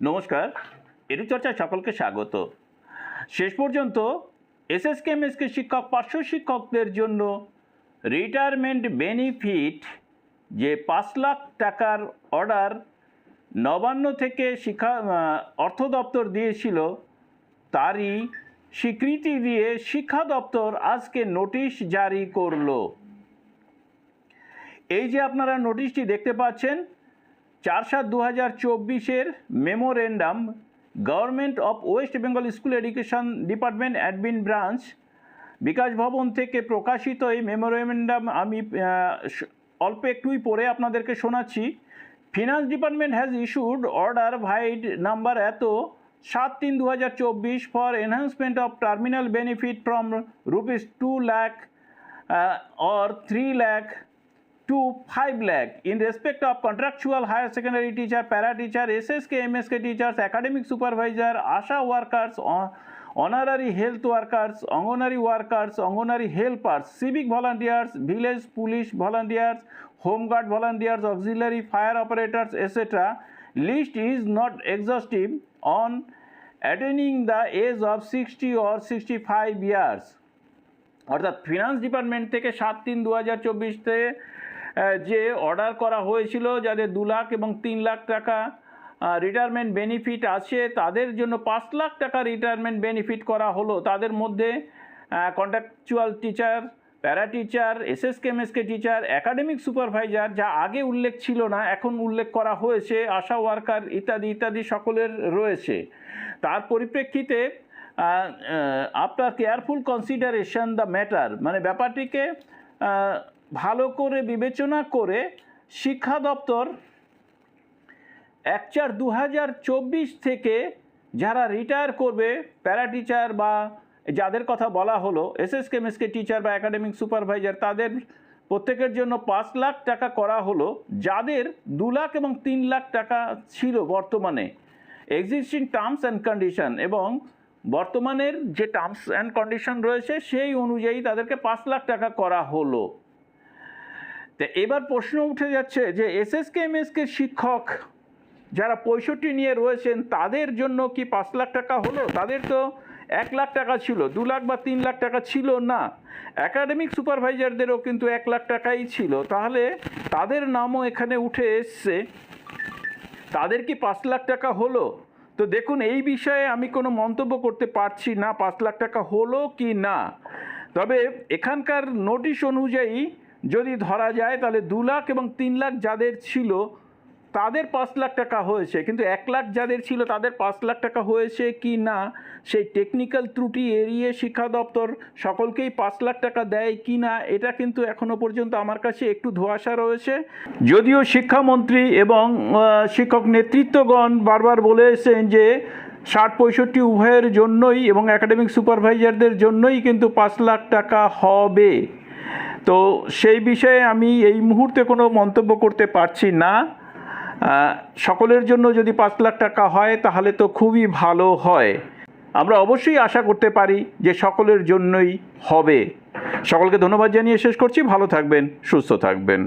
নমস্কার চর্চায় সকলকে স্বাগত। শেষ পর্যন্ত এসএসকে এমএসকে শিক্ষক, পার্শ্ব শিক্ষকদের জন্য রিটায়ারমেন্ট বেনিফিট যে পাঁচ লাখ টাকার অর্ডার নবান্ন থেকে শিক্ষা অর্থ দপ্তর দিয়েছিল, তারই স্বীকৃতি দিয়ে শিক্ষা দপ্তর আজকে নোটিশ জারি করল। এই যে আপনারা নোটিশটি দেখতে পাচ্ছেন চার সাত দু হাজার চব্বিশের memorandum government of West Bengal school education department admin branch Bikash Bhavan থেকে প্রকাশিত এই মেমোরেন্ডাম আমি অল্প একটুই পড়ে আপনাদেরকে শোনাচ্ছি। Finance department has issued order vide number এত সাত তিন দু হাজার চব্বিশ for enhancement of terminal benefit from rupees to lakh or 3 lakh to 5 lakh in respect of contractual higher secondary teacher, para teacher, SSK, MSK teachers, academic supervisor, ASHA workers, honorary health workers, honorary workers, honorary helpers, civic volunteers, village police volunteers, home guard volunteers, auxiliary fire operators, etc. List is not exhaustive on attaining the age of 60 or 65 years. অর্থাৎ finance department থেকে সাত তিন দু হাজার চব্বিশতে যে order করা হয়েছিল যাদের দু লাখ এবং তিন লাখ টাকা রিটায়ারমেন্ট বেনিফিট আছে, তাদের জন্য পাঁচ লাখ টাকা রিটায়ারমেন্ট বেনিফিট করা হলো। তাদের মধ্যে contractual teacher para teacher SSK MSK teacher academic supervisor যা আগে উল্লেখ ছিল না, এখন উল্লেখ করা হয়েছে আশা ওয়ার্কার ইত্যাদি ইত্যাদি সকলের রয়েছে। তার পরিপ্রেক্ষিতে আপনার কেয়ারফুল কনসিডারেশন দ্য ম্যাটার মানে ব্যাপারটিকে ভালো করে বিবেচনা করে শিক্ষা দপ্তর এক চার দু থেকে যারা রিটায়ার করবে প্যারা টিচার বা যাদের কথা বলা হলো এসএস কেমিস্ট্রি টিচার বা একাডেমিক সুপারভাইজার তাদের প্রত্যেকের জন্য পাঁচ লাখ টাকা করা হলো, যাদের দু লাখ এবং তিন লাখ টাকা ছিল বর্তমানে। এক্সিস্টিং টার্মস অ্যান্ড কন্ডিশন এবং বর্তমানের যে টার্মস অ্যান্ড কন্ডিশন রয়েছে, সেই অনুযায়ী তাদেরকে পাঁচ লাখ টাকা করা হলো। তো এবার প্রশ্ন উঠে যাচ্ছে যে S S K SSK, MSK শিক্ষক যারা পঁয়ষট্টি নিয়ে রয়েছেন, তাদের জন্য কি পাঁচ লাখ টাকা হলো? তাদের তো এক লাখ টাকা ছিল, দু লাখ বা তিন লাখ টাকা ছিল না। একাডেমিক সুপারভাইজারদেরও কিন্তু এক লাখ টাকাই ছিল। তাহলে তাদের নামও এখানে উঠে এসছে। তাদের কি পাঁচ লাখ টাকা হলো? তো দেখুন, এই বিষয়ে আমি কোনো মন্তব্য করতে পারছি না, পাঁচ লাখ টাকা হলো কি না। তবে এখানকার নোটিশ অনুযায়ী যদি ধরা যায় তাহলে দু লাখ এবং তিন লাখ যাদের ছিল, তাদের পাঁচ লাখ টাকা হয়েছে। কিন্তু এক লাখ যাদের ছিল, তাদের পাঁচ লাখ টাকা হয়েছে কি না, সেই টেকনিক্যাল ত্রুটি এড়িয়ে শিক্ষা দপ্তর সকলকেই পাঁচ লাখ টাকা দেয় কি না, এটা কিন্তু এখনও পর্যন্ত আমার কাছে একটু ধোঁয়াশা রয়েছে। যদিও শিক্ষামন্ত্রী এবং শিক্ষক নেতৃত্বগণ বারবার বলেছেন যে ষাট পঁয়ষট্টি উভয়ের জন্যই এবং একাডেমিক সুপারভাইজারদের জন্যই কিন্তু পাঁচ লাখ টাকা হবে। তো সেই বিষয়ে আমি এই মুহূর্তে কোনো মন্তব্য করতে পারছি না। সকলের জন্য যদি পাঁচ লাখ টাকা হয়, তাহলে তো খুবই ভালো হয়। আমরা অবশ্যই আশা করতে পারি যে সকলের জন্যই হবে। সকলকে ধন্যবাদ জানিয়ে শেষ করছি। ভালো থাকবেন, সুস্থ থাকবেন।